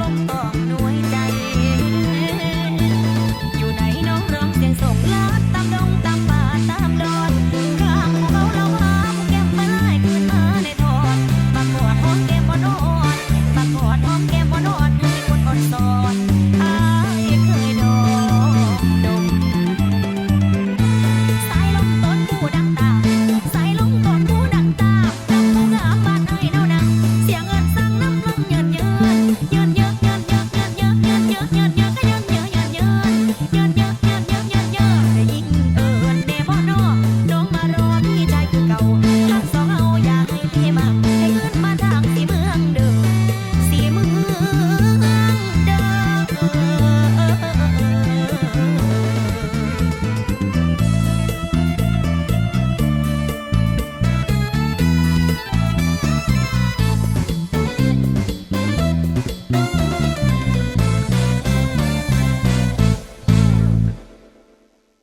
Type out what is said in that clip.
ลมต่อ